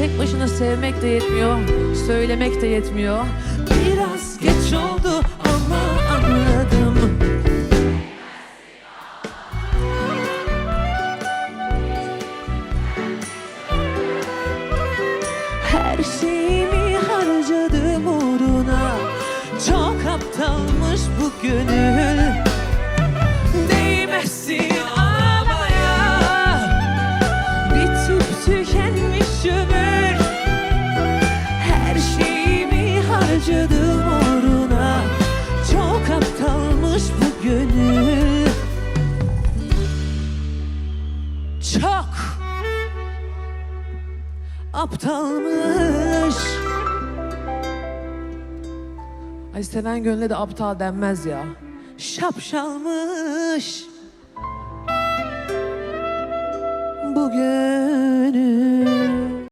Tek başına sevmek de yetmiyor, söylemek de yetmiyor. Biraz geç oldu ama anladım. Her şeyimi harcadım uğruna Çok aptalmış bu gönül Değmezsin ağlamaya Bitip tükenmiş harcadım uğruna. Çok aptalmış bu gönül. Çok aptalmış. Ay seven gönle de aptal denmez ya. Şapşalmış. Bu gönül